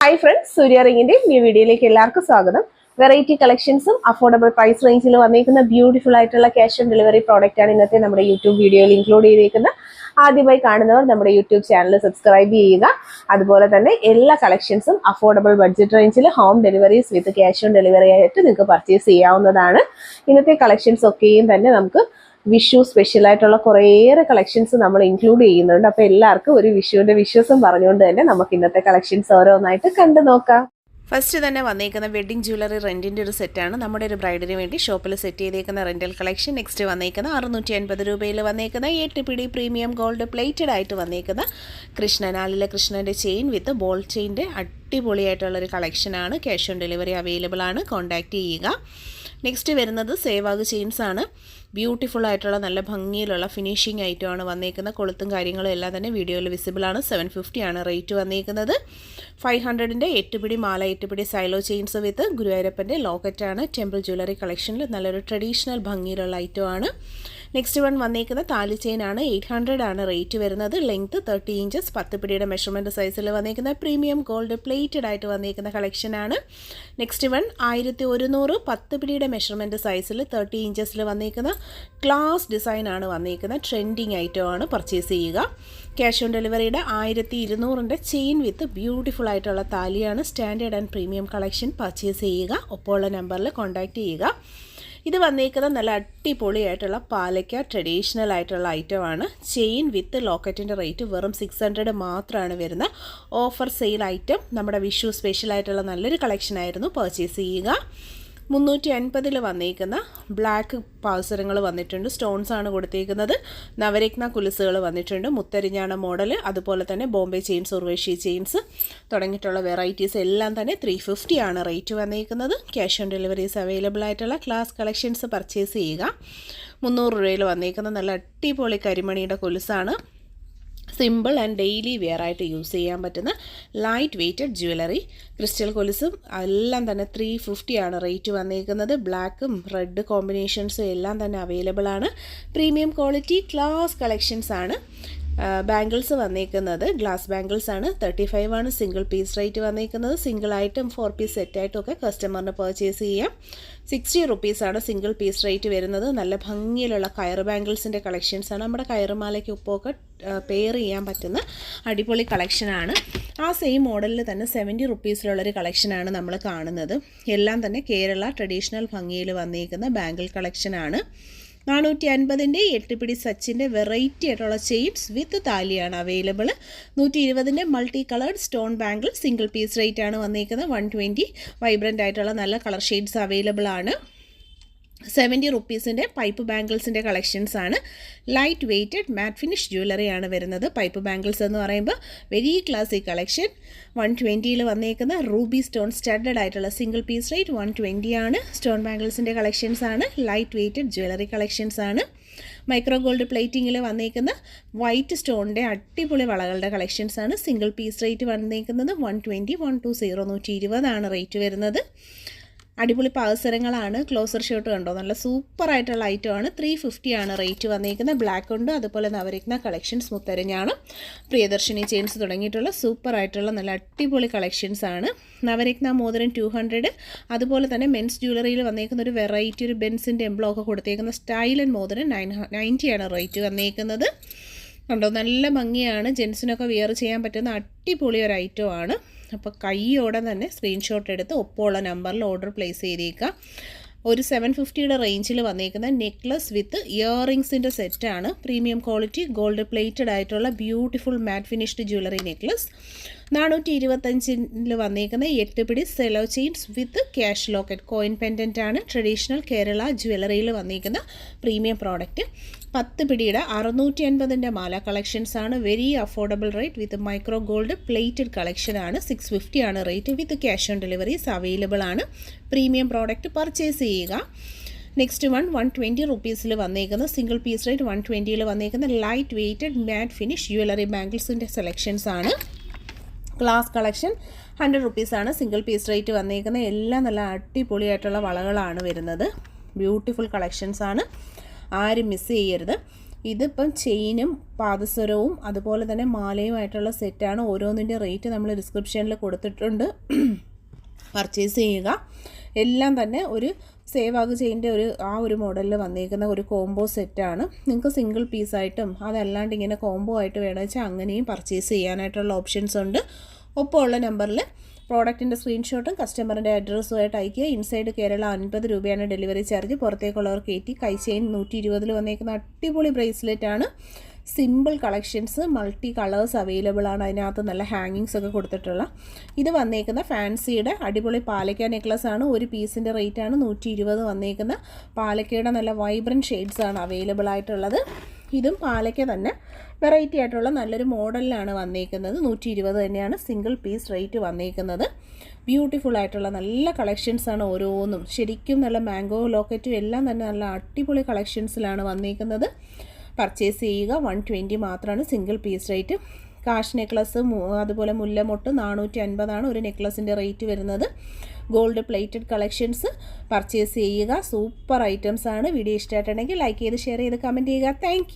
Hi friends സൂര്യ റിങ്ങിന്റെ ഈ വീഡിയോയിലേക്ക് എല്ലാവർക്കും സ്വാഗതം. വെറൈറ്റി കളക്ഷൻസും അഫോർഡബിൾ പ്രൈസ് റേഞ്ചിൽ വന്നിരിക്കുന്ന ബ്യൂട്ടിഫുൾ ആയിട്ടുള്ള ക്യാഷ് ഓൺ ഡെലിവറി പ്രോഡക്റ്റ് ആണ് ഇന്നത്തെ നമ്മുടെ യൂട്യൂബ് വീഡിയോയിൽ ഇൻക്ലൂഡ് ചെയ്തിരിക്കുന്നത് ആദ്യമായി കാണുന്നവർ നമ്മുടെ യൂട്യൂബ് ചാനൽ സബ്സ്ക്രൈബ് ചെയ്യുക. അതുപോലെ തന്നെ എല്ലാ കളക്ഷൻസും അഫോർഡബിൾ ബഡ്ജറ്റ് റേഞ്ചിൽ home deliveries with cash on delivery ആയിട്ട് നിങ്ങൾക്ക് പർച്ചേസ് ചെയ്യാവുന്നതാണ്. ഇന്നത്തെ കളക്ഷൻസ് ഒക്കെയും തന്നെ നമുക്ക് വിഷു സ്പെഷ്യൽ ആയിട്ടുള്ള കുറേയേറെ കളക്ഷൻസ് നമ്മൾ ഇൻക്ലൂഡ് ചെയ്യുന്നുണ്ട്. അപ്പൊ എല്ലാവർക്കും ഒരു വിഷുവിന്റെ വിശ്വാസം പറഞ്ഞുകൊണ്ട് തന്നെ നമുക്ക് ഇന്നത്തെ കളക്ഷൻസ് ഓരോന്നായിട്ട് കണ്ടു നോക്കാം. ഫസ്റ്റ് തന്നെ വന്നേക്കുന്ന വെഡ്ഡിംഗ് ജ്വല്ലറി റെന്റിന്റെ ഒരു സെറ്റാണ് നമ്മുടെ ഒരു ബ്രൈഡിന് വേണ്ടി ഷോപ്പിൽ സെറ്റ് ചെയ്തേക്കുന്ന റെന്റൽ കളക്ഷൻ നെക്സ്റ്റ് വന്നേക്കുന്ന അറുന്നൂറ്റി അൻപത് രൂപയിൽ വന്നേക്കുന്ന എട്ട് പിടി പ്രീമിയം ഗോൾഡ് പ്ലേറ്റഡ് ആയിട്ട് വന്നേക്കുന്ന കൃഷ്ണനാലിലെ കൃഷ്ണന്റെ ചെയിൻ വിത്ത് ബോൾ ചെയിന്റെ അടിപൊളിയായിട്ടുള്ളൊരു കളക്ഷനാണ് ക്യാഷ് ഓൺ ഡെലിവറി അവൈലബിൾ ആണ്. കോൺടാക്റ്റ് ചെയ്യുക. നെക്സ്റ്റ് വരുന്നത് സേവാഗ് ചെയിൻസ് ആണ്. ബ്യൂട്ടിഫുൾ ആയിട്ടുള്ള നല്ല ഭംഗിയിലുള്ള ഫിനിഷിംഗ് ഐറ്റമാണ് വന്നേക്കുന്ന കൊളുത്തും കാര്യങ്ങളും എല്ലാം തന്നെ വീഡിയോയിൽ വിസിബിൾ ആണ്. സെവൻ ഫിഫ്റ്റി ആണ് റേറ്റ് വന്നേക്കുന്നത്. ഫൈവ് ഹൺഡ്രഡിന്റെ എട്ടുപിടി മാല എട്ടുപിടി സൈലോ ചെയിൻസ് വിത്ത് ഗുരുവായൂരപ്പന്റെ ലോക്കറ്റാണ്. ടെമ്പിൾ ജ്വല്ലറി കളക്ഷനിൽ നല്ലൊരു ട്രഡീഷണൽ ഭംഗിയിലുള്ള ഐറ്റമാണ് നെക്സ്റ്റ് വൺ വന്നേക്കുന്ന താലി ചെയിൻ ആണ്. എയ്റ്റ് ഹൺഡ്രഡ് ആണ് റേറ്റ് വരുന്നത്. ലെങ്ത് തേർട്ടി ഇഞ്ചസ് പത്ത് പിടിയുടെ മെഷർമെന്റ് സൈസിൽ വന്നേക്കുന്ന പ്രീമിയം ഗോൾഡ് പ്ലേറ്റഡ് ആയിട്ട് വന്നേക്കുന്ന ആണ്. നെക്സ്റ്റ് വൺ ആയിരത്തി ഒരുന്നൂറ് പത്ത് പിടിയുടെ മെഷർമെന്റ് സൈസിൽ തേർട്ടി ഇഞ്ചസിൽ വന്നേക്കുന്ന ക്ലാസ് ഡിസൈൻ ആണ് വന്നേക്കുന്ന ട്രെൻഡിങ് ഐറ്റമാണ് പർച്ചേസ് ചെയ്യുക. ക്യാഷ് ഓൺ ഡെലിവറിയുടെ ആയിരത്തി ഇരുന്നൂറിന്റെ ചെയിൻ വിത്ത് ബ്യൂട്ടിഫുൾ ആയിട്ടുള്ള താലിയാണ് standard and premium collection purchase ചെയ്യുക. ഒപ്പമുള്ള നമ്പറിൽ കോൺടാക്റ്റ് ചെയ്യുക. ഇത് വന്നേക്കുന്ന നല്ല അടിപൊളിയായിട്ടുള്ള പാലയ്ക്ക ട്രഡീഷണൽ ആയിട്ടുള്ള ഐറ്റമാണ് ചെയിൻ വിത്ത് ലോക്കറ്റിന്റെ റേറ്റ് വെറും സിക്സ് ഹൺഡ്രഡ് മാത്രമാണ് വരുന്ന ഓഫർ സെയിൽ ഐറ്റം നമ്മുടെ വിഷു സ്പെഷ്യൽ ആയിട്ടുള്ള നല്ലൊരു കളക്ഷനായിരുന്നു പർച്ചേസ് ചെയ്യുക. മുന്നൂറ്റി അൻപതിൽ വന്നേക്കുന്ന ബ്ലാക്ക് പാവസരങ്ങൾ വന്നിട്ടുണ്ട്. സ്റ്റോൺസ് ആണ് കൊടുത്തിരിക്കുന്നത് നവരത്ന കുലുസുകൾ വന്നിട്ടുണ്ട്. മുത്തരിഞ്ഞാണ മോഡൽ അതുപോലെ തന്നെ ബോംബെ ചെയിൻസ് ഉർവേഷി ചെയിൻസ് തുടങ്ങിയിട്ടുള്ള വെറൈറ്റീസ് എല്ലാം തന്നെ ത്രീ ഫിഫ്റ്റി ആണ് റേറ്റ് വന്നിരിക്കുന്നത് ക്യാഷ് ഓൺ ഡെലിവറീസ് അവൈലബിൾ ആയിട്ടുള്ള ക്ലാസ് കളക്ഷൻസ് പർച്ചേസ് ചെയ്യുക. മുന്നൂറ് രൂപയിൽ വന്നിരിക്കുന്ന നല്ല അടിപൊളി കരിമണിയുടെ കൊലുസാണ്. സിമ്പിൾ ആൻഡ് ഡെയിലി വെയർ ആയിട്ട് യൂസ് ചെയ്യാൻ പറ്റുന്ന ലൈറ്റ് വെയ്റ്റഡ് ജ്വല്ലറി ക്രിസ്റ്റൽ കൊലുസും എല്ലാം തന്നെ ത്രീ ഫിഫ്റ്റി ആണ് റേറ്റ് വന്നേക്കുന്നത്. ബ്ലാക്കും റെഡ് കോമ്പിനേഷൻസും എല്ലാം തന്നെ അവൈലബിൾ ആണ്. പ്രീമിയം ക്വാളിറ്റി ക്ലാസ് കളക്ഷൻസ് ആണ്. ബാംഗിൾസ് വന്നേക്കുന്നത് ഗ്ലാസ് ബാംഗിൾസ് ആണ്. തേർട്ടി ഫൈവ് ആണ് സിംഗിൾ പീസ് റേറ്റ് വന്നേക്കുന്നത്. സിംഗിൾ ആയിട്ടും ഫോർ പീസ് സെറ്റായിട്ടും ഒക്കെ കസ്റ്റമറിന് പർച്ചേസ് ചെയ്യാം. സിക്സ്റ്റി റുപ്പീസാണ് സിംഗിൾ പീസ് റേറ്റ് വരുന്നത്. നല്ല ഭംഗിയിലുള്ള കയർ ബാംഗിൾസിന്റെ ആണ്. നമ്മുടെ കയറുമാലയ്ക്ക് ഉപ്പൊക്കെ പെയർ ചെയ്യാൻ പറ്റുന്ന അടിപൊളി കളക്ഷനാണ് ആ സെയിം മോഡലിൽ തന്നെ സെവന്റി റുപ്പീസിലുള്ളൊരു കളക്ഷനാണ് നമ്മൾ കാണുന്നത്. എല്ലാം തന്നെ കേരള ട്രഡീഷണൽ ഭംഗിയിൽ വന്നിരിക്കുന്ന ബാംഗിൾ കളക്ഷനാണ് നാനൂറ്റി അൻപതിന്റെ എട്ടുപിടി സച്ചിന്റെ വെറൈറ്റി ആയിട്ടുള്ള ചെയിൻസ് വിത്ത് താലിയാണ് അവൈലബിൾ നൂറ്റി ഇരുപതിന്റെ multi coloured stone bangle single piece rate ആണ് വന്നിരിക്കുന്നത് വൺ ട്വന്റി വൈബ്രന്റ് ആയിട്ടുള്ള നല്ല കളർ ഷെയ്ഡ്സ് അവൈലബിൾ ആണ് സെവന്റി റുപ്പീസിന്റെ പൈപ്പ് ബാംഗിൾസിന്റെ കളക്ഷൻസ് ആണ്. Light weighted matte finish jewellery ആണ് വരുന്നത്. പൈപ്പ് ബാംഗിൾസ് എന്ന് പറയുമ്പോൾ വെരി ക്ലാസിക് കളക്ഷൻ വൺ ട്വന്റിയിൽ വന്നേക്കുന്ന റൂബി സ്റ്റോൺ സ്റ്റഡഡ് ആയിട്ടുള്ള സിംഗിൾ പീസ് റേറ്റ് വൺ ആണ്. സ്റ്റോൺ ബാംഗിൾസിന്റെ കളക്ഷൻസ് ആണ്. ലൈറ്റ് വെയ്റ്റഡ് ജ്വല്ലറി കളക്ഷൻസ് ആണ്. മൈക്രോ ഗോൾഡ് പ്ലേറ്റിങ്ങിൽ വന്നേക്കുന്ന വൈറ്റ് സ്റ്റോണിന്റെ അടിപൊളി വളകളുടെ കളക്ഷൻസ് ആണ്. സിംഗിൾ പീസ് റേറ്റ് വന്നേക്കുന്നത് one twenty one two zero നൂറ്റി ഇരുപതാണ് റേറ്റ് വരുന്നത്. അടിപൊളി പാവസരങ്ങളാണ് ക്ലോസർ ഷർട്ട് കണ്ടോ? നല്ല സൂപ്പർ ആയിട്ടുള്ള ഐറ്റമാണ് ത്രീ ഫിഫ്റ്റി ആണ് റേറ്റ് വന്നിരിക്കുന്നത് ബ്ലാക്ക് ഉണ്ട്. അതുപോലെ നവരത്ന കളക്ഷൻസ് മുത്തരഞ്ഞാണ്. പ്രിയദർശിനി ചെയിൻസ് തുടങ്ങിയിട്ടുള്ള സൂപ്പർ ആയിട്ടുള്ള നല്ല അടിപൊളി കളക്ഷൻസ് ആണ്. നവരത്ന മോതിരം ടു ഹൺഡ്രഡ് അതുപോലെ തന്നെ മെൻസ് ജ്വല്ലറിയിൽ വന്നേക്കുന്ന ഒരു വെറൈറ്റി ഒരു ബെൻസിന്റെ എംബ്ലോക്ക് കൊടുത്തേക്കുന്ന സ്റ്റൈൽ ആൻഡ് മോതിരം നയൻ നയന്റിയാണ് റേറ്റ് വന്നേക്കുന്നത്. കണ്ടോ? നല്ല ഭംഗിയാണ്. ജെൻസിനൊക്കെ വിയർ ചെയ്യാൻ പറ്റുന്ന അടിപൊളി ഒരു ഐറ്റമാണ് അപ്പോൾ കൈയോടെ തന്നെ സ്ക്രീൻഷോട്ട് എടുത്ത് ഒപ്പമുള്ള നമ്പറിൽ ഓർഡർ പ്ലേസ് ചെയ്തേക്കുക ഒരു സെവൻ ഫിഫ്റ്റിയുടെ റേഞ്ചിൽ വന്നേക്കുന്ന നെക്ലസ് വിത്ത് ഇയറിങ്സിന്റെ സെറ്റാണ് പ്രീമിയം ക്വാളിറ്റി ഗോൾഡ് പ്ലേറ്റഡ് ആയിട്ടുള്ള beautiful matte finished jewellery necklace നാനൂറ്റി ഇരുപത്തഞ്ചിൽ വന്നേക്കുന്ന എട്ട് പിടി sello chains with cash locket coin pendant ആണ്. ട്രഡീഷണൽ കേരള ജ്വല്ലറിയിൽ വന്നേക്കുന്ന പ്രീമിയം പ്രോഡക്റ്റ് പത്ത് പിടിയുടെ അറുന്നൂറ്റി അൻപതിന്റെ മാല കളക്ഷൻസ് ആണ്. Very affordable rate with micro gold plated collection ആണ്. സിക്സ് ഫിഫ്റ്റി ആണ് rate with cash on deliveries available ആണ്. പ്രീമിയം പ്രോഡക്റ്റ് പർച്ചേസ് ചെയ്യുക. നെക്സ്റ്റ് വൺ വൺ ട്വന്റി റുപ്പീസിൽ വന്നേക്കുന്ന സിംഗിൾ പീസ് റേറ്റ് വൺ ട്വന്റിയിൽ വന്നേക്കുന്ന light weighted matte finish jewellery ബാംഗിൾസിന്റെ selections ആണ്. Glass collection hundred റുപ്പീസാണ് സിംഗിൾ പീസ് റേറ്റ് വന്നേക്കുന്ന എല്ലാം നല്ല അടിപൊളിയായിട്ടുള്ള വളകളാണ് വരുന്നത്. ബ്യൂട്ടിഫുൾ കളക്ഷൻസ് ആണ്. ആരും മിസ് ചെയ്യരുത്. ഇതിപ്പം ചെയിനും പാദസരവും അതുപോലെ തന്നെ മാലയുമായിട്ടുള്ള സെറ്റാണ് ഓരോന്നിന്റെ റേറ്റ് നമ്മൾ ഡിസ്ക്രിപ്ഷനിൽ കൊടുത്തിട്ടുണ്ട്. പർച്ചേസ് ചെയ്യുക. എല്ലാം തന്നെ ഒരു സേവാഗ് ചെയിന്റെ ഒരു ആ ഒരു മോഡലിൽ വന്നിരിക്കുന്ന ഒരു കോംബോ സെറ്റാണ് നിങ്ങൾക്ക് സിംഗിൾ പീസായിട്ടും അതല്ലാണ്ട് ഇങ്ങനെ കോംബോ ആയിട്ട് വേണമെന്ന് വെച്ചാൽ അങ്ങനെയും പർച്ചേസ് ചെയ്യാനായിട്ടുള്ള ഓപ്ഷൻസ് ഉണ്ട്. ഒപ്പമുള്ള നമ്പറിൽ പ്രോഡക്റ്റിന്റെ സ്ക്രീൻഷോട്ടും കസ്റ്റമറിന്റെ അഡ്രസ്സുമായിട്ട് അയക്കുക ഇൻസൈഡ് കേരള അൻപത് രൂപയാണ് ഡെലിവറി ചാർജ്. പുറത്തേക്കുള്ളവർ കയറ്റി കൈ ചെയിൻ നൂറ്റി ഇരുപതിൽ വന്നേക്കുന്ന അടിപൊളി ബ്രേസ്ലെറ്റ് ആണ്. Simple collections multi colours available ആണ്. അതിനകത്ത് നല്ല ഹാങ്ങിങ്സ് ഒക്കെ കൊടുത്തിട്ടുള്ള. ഇത് വന്നേക്കുന്ന ഫാൻസിയുടെ അടിപൊളി പാലക്ക നെക്ലസ് ആണ്. ഒരു പീസിന്റെ റേറ്റ് ആണ് നൂറ്റി ഇരുപത് വന്നേക്കുന്ന പാലക്കയുടെ നല്ല വൈബ്രന്റ് ഷെയ്ഡ്സ് ആണ് അവൈലബിൾ ആയിട്ടുള്ളത്. ഇതും പാലക്ക തന്നെ. വെറൈറ്റി ആയിട്ടുള്ള നല്ലൊരു മോഡലിലാണ് വന്നേക്കുന്നത്. നൂറ്റി ഇരുപത് തന്നെയാണ് സിംഗിൾ പീസ് റേറ്റ് വന്നേക്കുന്നത്. ബ്യൂട്ടിഫുൾ ആയിട്ടുള്ള നല്ല കളക്ഷൻസ് ആണ് ഓരോന്നും. ശരിക്കും നല്ല മാംഗോ ലോക്കറ്റും എല്ലാം തന്നെ നല്ല അടിപൊളി കളക്ഷൻസിലാണ് വന്നേക്കുന്നത്. പർച്ചേസ് ചെയ്യുക. വൺ ട്വന്റി മാത്രമാണ് single piece rate cash necklace അതുപോലെ മുല്ലമൊട്ട് നാനൂറ്റി അൻപതാണ് ഒരു നെക്ലസിന്റെ റേറ്റ് വരുന്നത്. ഗോൾഡ് പ്ലേറ്റഡ് കളക്ഷൻസ് പർച്ചേസ് ചെയ്യുക. സൂപ്പർ ഐറ്റംസ് ആണ്. വീഡിയോ ഇഷ്ടമായിട്ടുണ്ടെങ്കിൽ ലൈക്ക് ചെയ്ത് ഷെയർ ചെയ്ത് കമന്റ് ചെയ്യുക. താങ്ക്